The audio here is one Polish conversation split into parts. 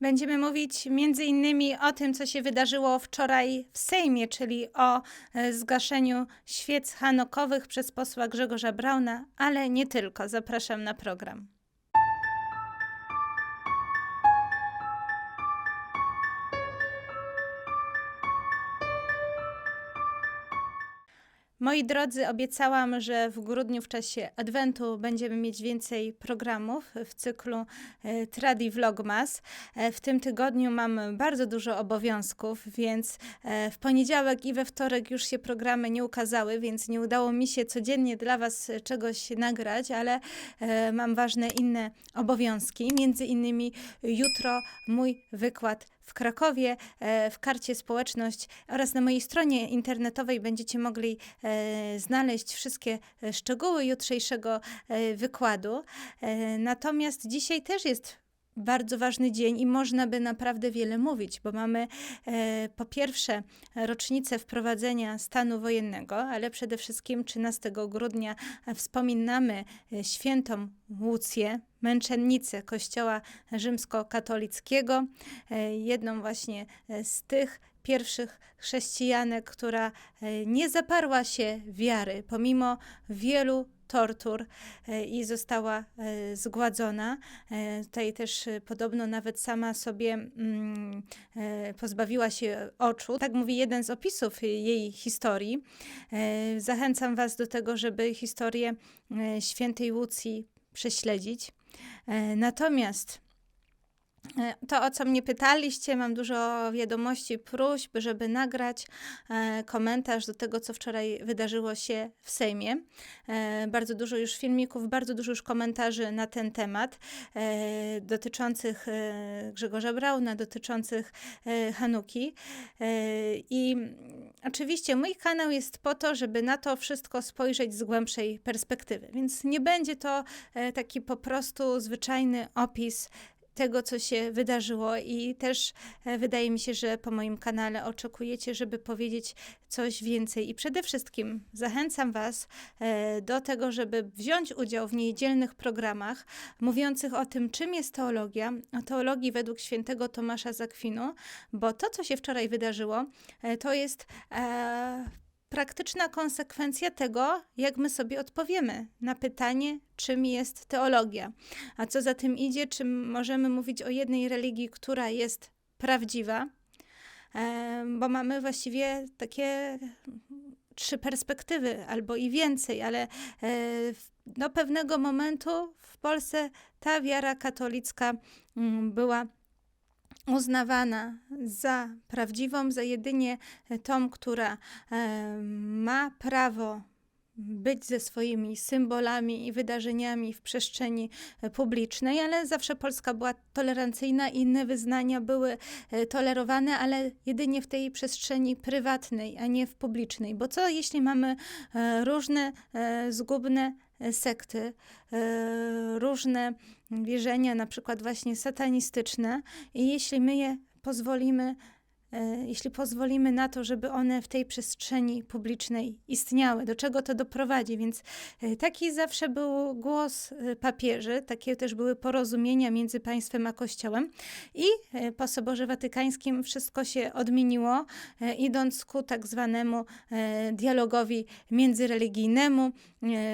Będziemy mówić między innymi o tym, co się wydarzyło wczoraj w Sejmie, czyli o e, zgaszeniu świec hanokowych przez posła Grzegorza Brauna, ale nie tylko. Zapraszam na program. Moi drodzy, obiecałam, że w grudniu w czasie Adwentu będziemy mieć więcej programów w cyklu e, Tradi Vlogmas. E, W tym tygodniu mam bardzo dużo obowiązków, więc e, w poniedziałek i we wtorek już się programy nie ukazały, więc nie udało mi się codziennie dla Was czegoś nagrać, ale mam ważne inne obowiązki. Między innymi jutro mój wykład w Krakowie, e, w karcie społeczność oraz na mojej stronie internetowej będziecie mogli e, znaleźć wszystkie e, szczegóły jutrzejszego wykładu. Natomiast dzisiaj też jest bardzo ważny dzień i można by naprawdę wiele mówić, bo mamy e, po pierwsze rocznicę wprowadzenia stanu wojennego, ale przede wszystkim 13 grudnia wspominamy e, świętą Łucję, męczennicę Kościoła rzymskokatolickiego, e, jedną właśnie e, z tych pierwszych chrześcijanek, która e, nie zaparła się wiary pomimo wielu tortur e, i została e, zgładzona. E, Tutaj też podobno nawet sama sobie mm, pozbawiła się oczu. Tak mówi jeden z opisów jej historii. Zachęcam Was do tego, żeby historię świętej Łucji prześledzić. Natomiast to, o co mnie pytaliście, mam dużo wiadomości, próśb, żeby nagrać e, komentarz do tego, co wczoraj wydarzyło się w Sejmie. E, bardzo dużo już filmików, bardzo dużo już komentarzy na ten temat e, dotyczących e, Grzegorza Brauna, dotyczących e, Hanuki. E, I oczywiście mój kanał jest po to, żeby na to wszystko spojrzeć z głębszej perspektywy, więc nie będzie to e, taki po prostu zwyczajny opis tego, co się wydarzyło, i też e, wydaje mi się, że po moim kanale oczekujecie, żeby powiedzieć coś więcej. I przede wszystkim zachęcam Was e, do tego, żeby wziąć udział w niedzielnych programach mówiących o tym, czym jest teologia, o teologii według świętego Tomasza z Akwinu, bo to, co się wczoraj wydarzyło, e, to jest. Praktyczna konsekwencja tego, jak my sobie odpowiemy na pytanie, czym jest teologia. A co za tym idzie, czy możemy mówić o jednej religii, która jest prawdziwa, bo mamy właściwie takie trzy perspektywy albo i więcej, ale e, do pewnego momentu w Polsce ta wiara katolicka mm, była uznawana za prawdziwą, za jedynie tą, która e, ma prawo być ze swoimi symbolami i wydarzeniami w przestrzeni e, publicznej, ale zawsze Polska była tolerancyjna, inne wyznania były e, tolerowane, ale jedynie w tej przestrzeni prywatnej, a nie w publicznej. Bo co jeśli mamy e, różne e, zgubne e, sekty, e, różne wierzenia, na przykład właśnie satanistyczne, i jeśli my je pozwolimy, e, jeśli pozwolimy na to, żeby one w tej przestrzeni publicznej istniały, do czego to doprowadzi. Więc e, taki zawsze był głos e, papieży, takie też były porozumienia między państwem a Kościołem. I po Soborze Watykańskim wszystko się odmieniło, idąc ku tak zwanemu dialogowi międzyreligijnemu,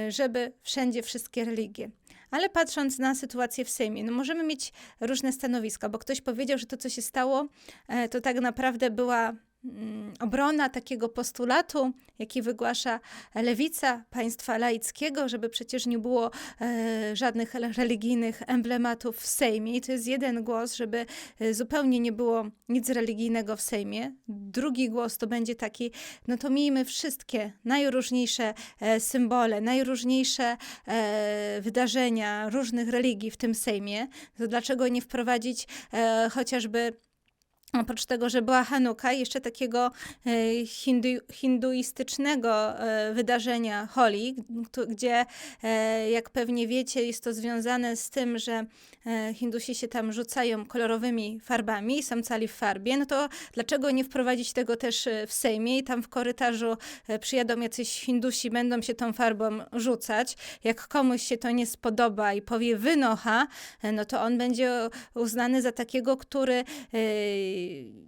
żeby wszędzie wszystkie religie. Ale patrząc na sytuację w Sejmie, no możemy mieć różne stanowiska, bo ktoś powiedział, że to, co się stało, e, to tak naprawdę była obrona takiego postulatu, jaki wygłasza lewica państwa laickiego, żeby przecież nie było e, żadnych religijnych emblematów w Sejmie. I to jest jeden głos, żeby e, zupełnie nie było nic religijnego w Sejmie. Drugi głos to będzie taki, no to miejmy wszystkie najróżniejsze e, symbole, najróżniejsze wydarzenia różnych religii w tym Sejmie. To dlaczego nie wprowadzić chociażby oprócz tego, że była Hanuka, jeszcze takiego e, hindu, hinduistycznego e, wydarzenia Holi, gdzie, e, jak pewnie wiecie, jest to związane z tym, że Hindusi się tam rzucają kolorowymi farbami, są cali w farbie, no to dlaczego nie wprowadzić tego też w Sejmie i tam w korytarzu przyjadą jacyś Hindusi, będą się tą farbą rzucać. Jak komuś się to nie spodoba i powie wynocha, no to on będzie uznany za takiego, który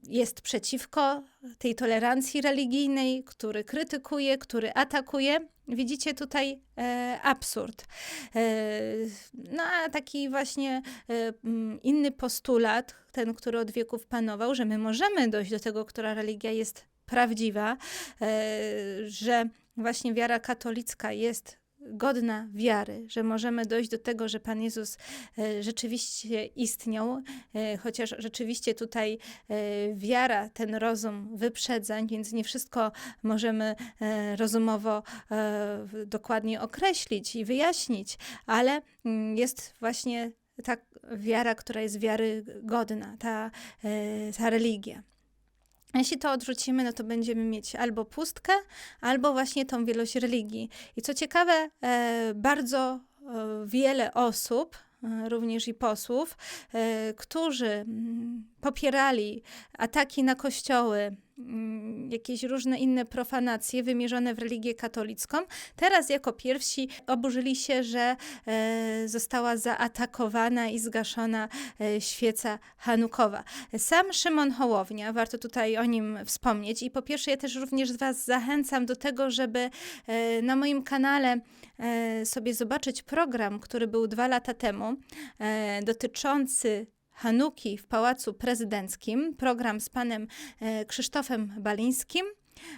jest przeciwko tej tolerancji religijnej, który krytykuje, który atakuje. Widzicie tutaj e, absurd. E, no a taki właśnie e, mm, inny postulat, ten, który od wieków panował, że my możemy dojść do tego, która religia jest prawdziwa, że właśnie wiara katolicka jest godna wiary, że możemy dojść do tego, że Pan Jezus e, rzeczywiście istniał, e, chociaż rzeczywiście tutaj e, wiara, ten rozum wyprzedza, więc nie wszystko możemy rozumowo dokładnie określić i wyjaśnić, ale mm, jest właśnie ta wiara, która jest wiary godna, ta, ta religia. Jeśli to odrzucimy, no to będziemy mieć albo pustkę, albo właśnie tą wielość religii. I co ciekawe, e, bardzo e, wiele osób, e, również i posłów, którzy mm, popierali ataki na kościoły, jakieś różne inne profanacje wymierzone w religię katolicką, teraz jako pierwsi oburzyli się, że e, została zaatakowana i zgaszona e, świeca Hanukowa. Sam Szymon Hołownia, warto tutaj o nim wspomnieć i po pierwsze ja też również Was zachęcam do tego, żeby e, na moim kanale sobie zobaczyć program, który był dwa lata temu, dotyczący Hanuki w Pałacu Prezydenckim, program z panem e, Krzysztofem Balińskim,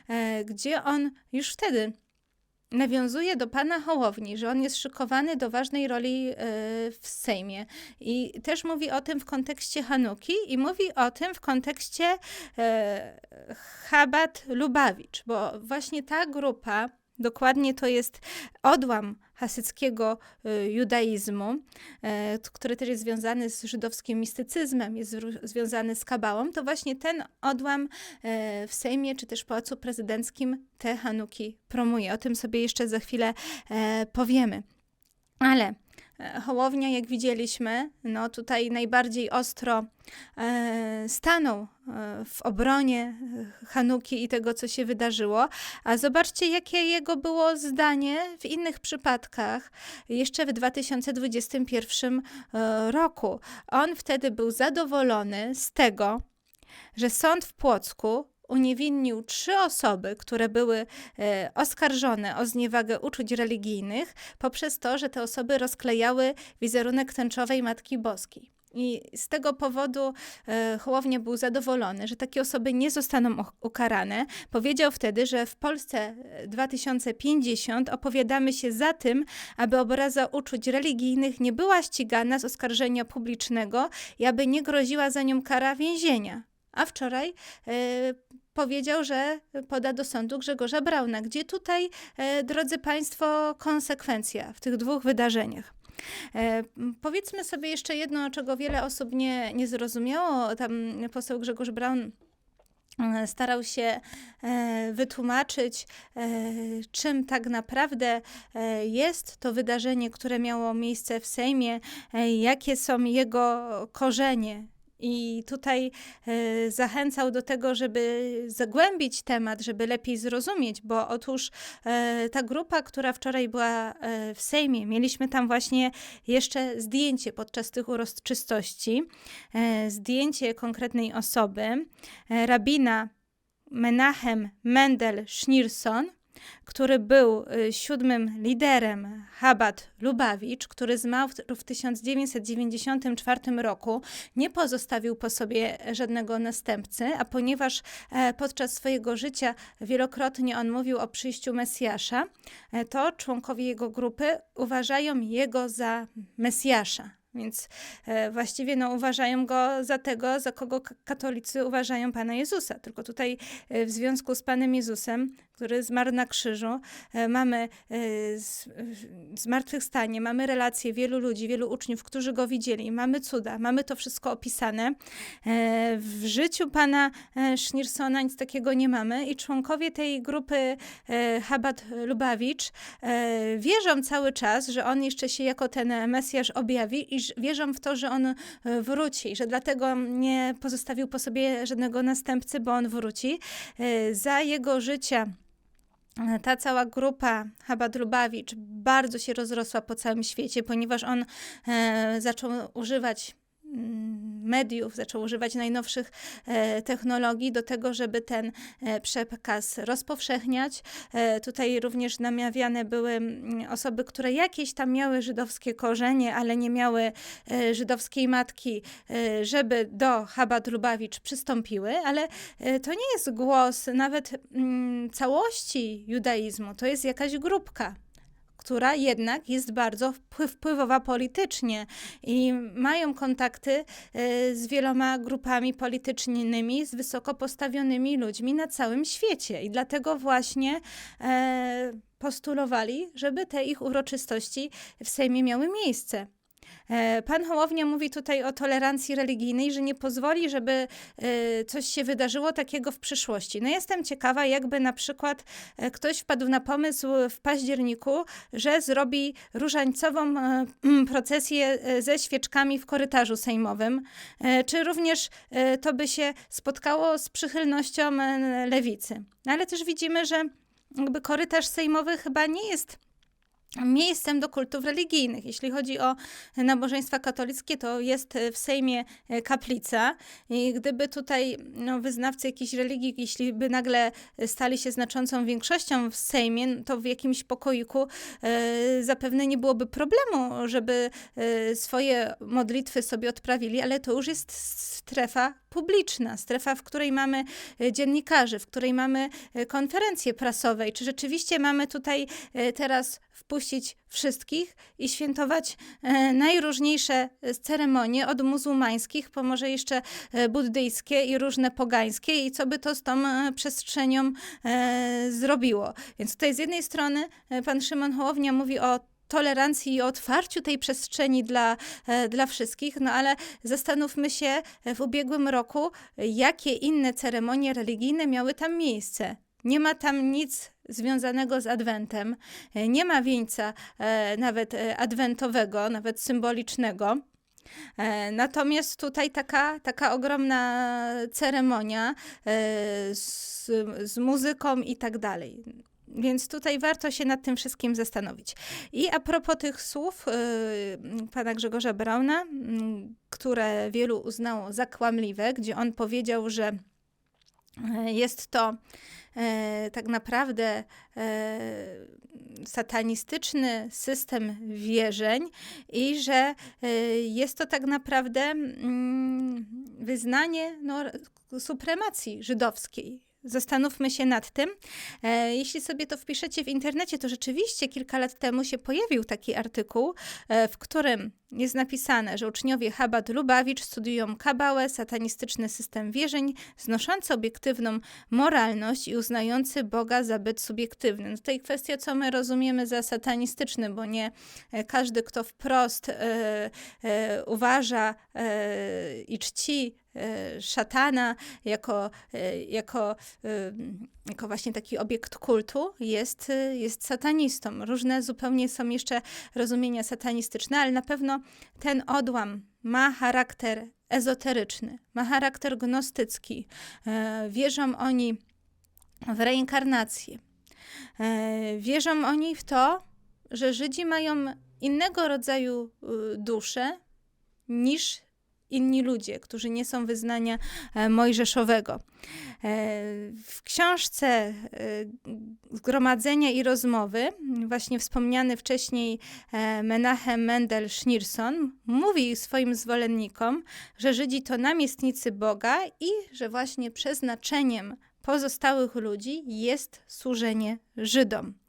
e, gdzie on już wtedy nawiązuje do pana Hołowni, że on jest szykowany do ważnej roli e, w Sejmie. I też mówi o tym w kontekście Hanuki i mówi o tym w kontekście Chabad Lubawicz, bo właśnie ta grupa, dokładnie to jest odłam hasyckiego e, judaizmu, e, który też jest związany z żydowskim mistycyzmem, jest związany z kabałą, to właśnie ten odłam e, w Sejmie czy też Pałacu Prezydenckim te Hanuki promuje. O tym sobie jeszcze za chwilę e, powiemy. Ale Hołownia, jak widzieliśmy, no tutaj najbardziej ostro e, stanął e, w obronie e, Hanuki i tego, co się wydarzyło. A zobaczcie, jakie jego było zdanie w innych przypadkach, jeszcze w 2021 e, roku. On wtedy był zadowolony z tego, że sąd w Płocku uniewinnił trzy osoby, które były e, oskarżone o zniewagę uczuć religijnych, poprzez to, że te osoby rozklejały wizerunek tęczowej Matki Boskiej. I z tego powodu e, Hołownia był zadowolony, że takie osoby nie zostaną ukarane. Powiedział wtedy, że w Polsce e, 2050 opowiadamy się za tym, aby obraza uczuć religijnych nie była ścigana z oskarżenia publicznego i aby nie groziła za nią kara więzienia. A wczoraj e, powiedział, że poda do sądu Grzegorza Brauna. Gdzie tutaj, e, drodzy Państwo, konsekwencja w tych dwóch wydarzeniach? E, powiedzmy sobie jeszcze jedno, czego wiele osób nie, nie zrozumiało. Tam poseł Grzegorz Braun e, starał się wytłumaczyć, czym tak naprawdę jest to wydarzenie, które miało miejsce w Sejmie, jakie są jego korzenie. I tutaj e, zachęcał do tego, żeby zagłębić temat, żeby lepiej zrozumieć, bo otóż e, ta grupa, która wczoraj była e, w Sejmie, mieliśmy tam właśnie jeszcze zdjęcie podczas tych uroczystości, zdjęcie konkretnej osoby, rabina Menachem Mendel Schneerson, który był y, siódmym liderem Chabad Lubawicz, który zmarł w- w 1994 roku, nie pozostawił po sobie żadnego następcy, a ponieważ e, podczas swojego życia wielokrotnie on mówił o przyjściu Mesjasza, e, to członkowie jego grupy uważają jego za Mesjasza. Więc e, właściwie no, uważają go za tego, za kogo katolicy uważają Pana Jezusa. Tylko tutaj e, w związku z Panem Jezusem, który zmarł na krzyżu, e, mamy zmartwychwstanie, mamy relacje wielu ludzi, wielu uczniów, którzy go widzieli, mamy cuda, mamy to wszystko opisane. W życiu Pana Schneersona nic takiego nie mamy i członkowie tej grupy Chabad Lubawicz wierzą cały czas, że on jeszcze się jako ten Mesjasz objawi i że- wierzą w to, że on e, wróci, że dlatego nie pozostawił po sobie żadnego następcy, bo on wróci. E, Za jego życia e, ta cała grupa Chabad bardzo się rozrosła po całym świecie, ponieważ on e, zaczął używać mediów, zaczął używać najnowszych e, technologii do tego, żeby ten e, przekaz rozpowszechniać. E, tutaj również namawiane były osoby, które jakieś tam miały żydowskie korzenie, ale nie miały żydowskiej matki, żeby do Chabad Lubawicz przystąpiły, ale to nie jest głos nawet całości judaizmu, to jest jakaś grupka która jednak jest bardzo wpły- wpływowa politycznie i mają kontakty e, z wieloma grupami politycznymi, z wysoko postawionymi ludźmi na całym świecie. I dlatego właśnie e, postulowali, żeby te ich uroczystości w Sejmie miały miejsce. E, Pan Hołownia mówi tutaj o tolerancji religijnej, że nie pozwoli, żeby e, coś się wydarzyło takiego w przyszłości. No jestem ciekawa, jakby na przykład e, ktoś wpadł na pomysł w październiku, że zrobi różańcową procesję ze świeczkami w korytarzu sejmowym. Czy również to by się spotkało z przychylnością lewicy. Ale też widzimy, że jakby korytarz sejmowy chyba nie jest miejscem do kultów religijnych. Jeśli chodzi o nabożeństwa katolickie, to jest w Sejmie e, kaplica i gdyby tutaj no, wyznawcy jakiejś religii, jeśli by nagle stali się znaczącą większością w Sejmie, to w jakimś pokoiku e, zapewne nie byłoby problemu, żeby e, swoje modlitwy sobie odprawili, ale to już jest strefa publiczna, strefa, w której mamy e, dziennikarzy, w której mamy e, konferencje prasowe. I czy rzeczywiście mamy tutaj e, teraz wpuścić wszystkich i świętować e, najróżniejsze e, ceremonie, od muzułmańskich po może jeszcze e, buddyjskie i różne pogańskie i co by to z tą przestrzenią zrobiło. Więc tutaj z jednej strony pan Szymon Hołownia mówi o tolerancji i otwarciu tej przestrzeni dla, dla wszystkich, no ale zastanówmy się w ubiegłym roku, jakie inne ceremonie religijne miały tam miejsce. Nie ma tam nic związanego z Adwentem, e, nie ma wieńca e, nawet e, adwentowego, nawet symbolicznego. Natomiast tutaj taka, taka ogromna ceremonia z, z muzyką i tak dalej. Więc tutaj warto się nad tym wszystkim zastanowić. I a propos tych słów y, pana Grzegorza Brauna, mm, które wielu uznało za kłamliwe, gdzie on powiedział, że jest to e, tak naprawdę e, satanistyczny system wierzeń i że e, jest to tak naprawdę mm, wyznanie no, supremacji żydowskiej. Zastanówmy się nad tym. E, Jeśli sobie to wpiszecie w internecie, to rzeczywiście kilka lat temu się pojawił taki artykuł, e, w którym jest napisane, że uczniowie Chabad Lubawicz studiują kabałę, satanistyczny system wierzeń, znoszący obiektywną moralność i uznający Boga za byt subiektywny. No tutaj kwestia, co my rozumiemy za satanistyczny, bo nie e, każdy, kto wprost uważa e, i czci szatana jako, e, jako, e, jako właśnie taki obiekt kultu, jest, e, jest satanistą. Różne zupełnie są jeszcze rozumienia satanistyczne, ale na pewno ten odłam ma charakter ezoteryczny, ma charakter gnostycki. E, Wierzą oni w reinkarnację. E, Wierzą oni w to, że Żydzi mają innego rodzaju y, duszę niż inni ludzie, którzy nie są wyznania e, mojżeszowego. E, W książce e, Zgromadzenia i rozmowy, właśnie wspomniany wcześniej Menachem Mendel Schneerson mówi swoim zwolennikom, że Żydzi to namiestnicy Boga i że właśnie przeznaczeniem pozostałych ludzi jest służenie Żydom.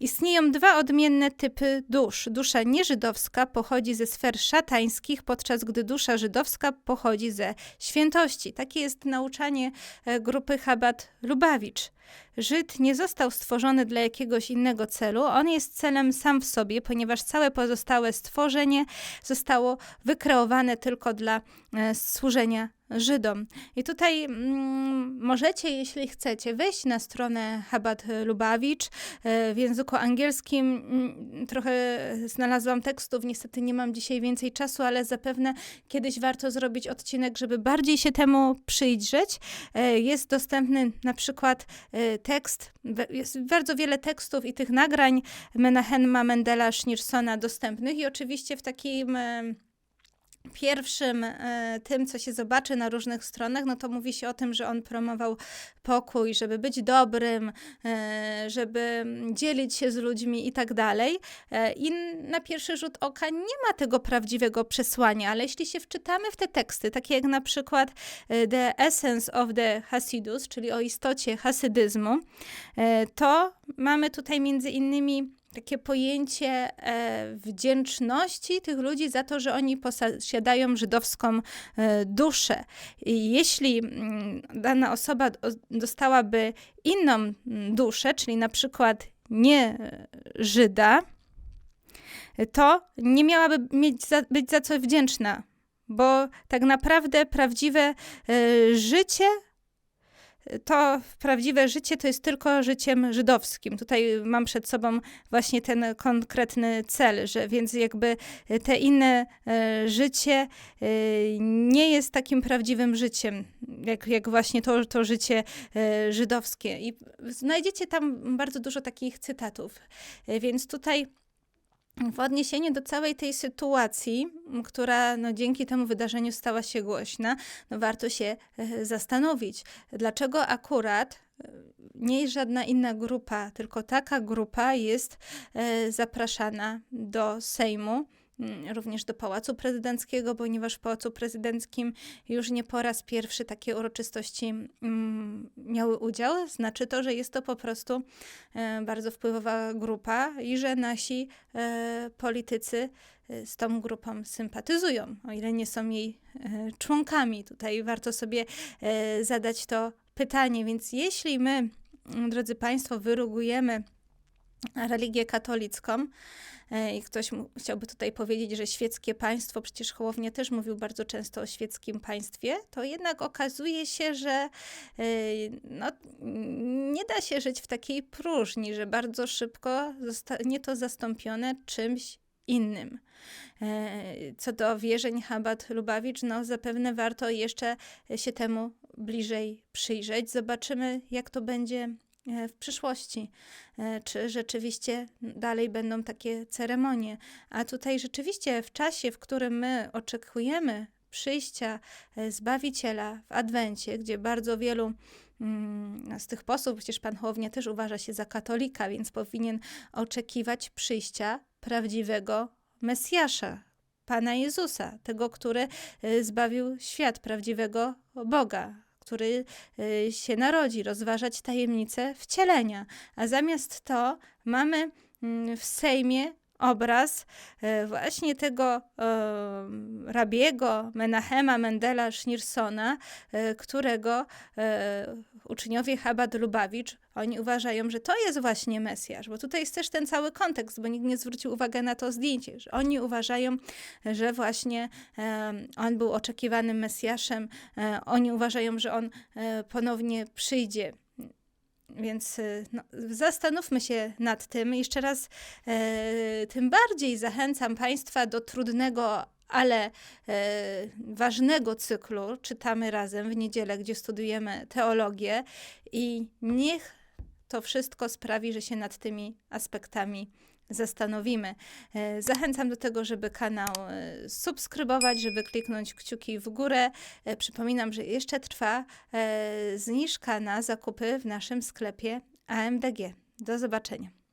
Istnieją dwa odmienne typy dusz. Dusza nieżydowska pochodzi ze sfer szatańskich, podczas gdy dusza żydowska pochodzi ze świętości. Takie jest nauczanie e, grupy Chabad Lubawicz. Żyd nie został stworzony dla jakiegoś innego celu, on jest celem sam w sobie, ponieważ całe pozostałe stworzenie zostało wykreowane tylko dla e, służenia Żydom. I tutaj mm, możecie, jeśli chcecie, wejść na stronę Chabad Lubawicz. E, w języku angielskim mm, trochę znalazłam tekstów, niestety nie mam dzisiaj więcej czasu, ale zapewne kiedyś warto zrobić odcinek, żeby bardziej się temu przyjrzeć. E, jest dostępny na przykład e, tekst, jest bardzo wiele tekstów i tych nagrań Menachema Mendela Schneersona dostępnych i oczywiście w takim... Pierwszym e, tym, co się zobaczy na różnych stronach, no to mówi się o tym, że on promował pokój, żeby być dobrym, e, żeby dzielić się z ludźmi i tak dalej. E, I na pierwszy rzut oka nie ma tego prawdziwego przesłania, ale jeśli się wczytamy w te teksty, takie jak na przykład The Essence of the Hasidus, czyli o istocie hasydyzmu, to mamy tutaj między innymi takie pojęcie e, wdzięczności tych ludzi za to, że oni posiadają żydowską e, duszę. I jeśli mm, dana osoba dostałaby inną mm, duszę, czyli na przykład nie e, Żyda, to nie miałaby mieć za, być za co wdzięczna, bo tak naprawdę prawdziwe życie to prawdziwe życie to jest tylko życiem żydowskim. Tutaj mam przed sobą właśnie ten konkretny cel, że więc jakby te inne e, życie e, nie jest takim prawdziwym życiem, jak, jak właśnie to, to życie e, żydowskie. I znajdziecie tam bardzo dużo takich cytatów. Więc tutaj w odniesieniu do całej tej sytuacji, która no, dzięki temu wydarzeniu stała się głośna, no, warto się e, zastanowić, dlaczego akurat e, nie żadna inna grupa, tylko taka grupa jest e, zapraszana do Sejmu. Mm, Również do Pałacu Prezydenckiego, ponieważ w Pałacu Prezydenckim już nie po raz pierwszy takie uroczystości mm, miały udział. Znaczy to, że jest to po prostu e, bardzo wpływowa grupa i że nasi e, politycy e, z tą grupą sympatyzują, o ile nie są jej członkami. Tutaj warto sobie zadać to pytanie. Więc jeśli my, mm, drodzy Państwo, wyrugujemy religię katolicką, e, i ktoś chciałby tutaj powiedzieć, że świeckie państwo, przecież Hołownia też mówił bardzo często o świeckim państwie, to jednak okazuje się, że e, no, nie da się żyć w takiej próżni, że bardzo szybko zostanie to zastąpione czymś innym. E, Co do wierzeń Chabad Lubawicz, no zapewne warto jeszcze się temu bliżej przyjrzeć. Zobaczymy, jak to będzie w przyszłości. E, Czy rzeczywiście dalej będą takie ceremonie. A tutaj rzeczywiście w czasie, w którym my oczekujemy przyjścia e, Zbawiciela w Adwencie, gdzie bardzo wielu mm, z tych posłów, przecież pan Hołownia też uważa się za katolika, więc powinien oczekiwać przyjścia prawdziwego Mesjasza, Pana Jezusa, tego, który zbawił świat, prawdziwego Boga, który y, się narodzi, rozważać tajemnicę wcielenia. A zamiast to mamy mm, w Sejmie obraz e, właśnie tego e, rabiego Menachema Mendela Schneersona, e, którego uczniowie Chabad Lubawicz, oni uważają, że to jest właśnie Mesjasz, bo tutaj jest też ten cały kontekst, bo nikt nie zwrócił uwagi na to zdjęcie, że oni uważają, że właśnie on był oczekiwanym Mesjaszem, oni uważają, że on ponownie przyjdzie. Więc y, no, zastanówmy się nad tym. Jeszcze raz e, tym bardziej zachęcam Państwa do trudnego, ale e, ważnego cyklu. Czytamy razem w niedzielę, gdzie studiujemy teologię i niech to wszystko sprawi, że się nad tymi aspektami zastanowimy. E, Zachęcam do tego, żeby kanał e, subskrybować, żeby kliknąć kciuki w górę. E, Przypominam, że jeszcze trwa zniżka na zakupy w naszym sklepie AMDG. Do zobaczenia.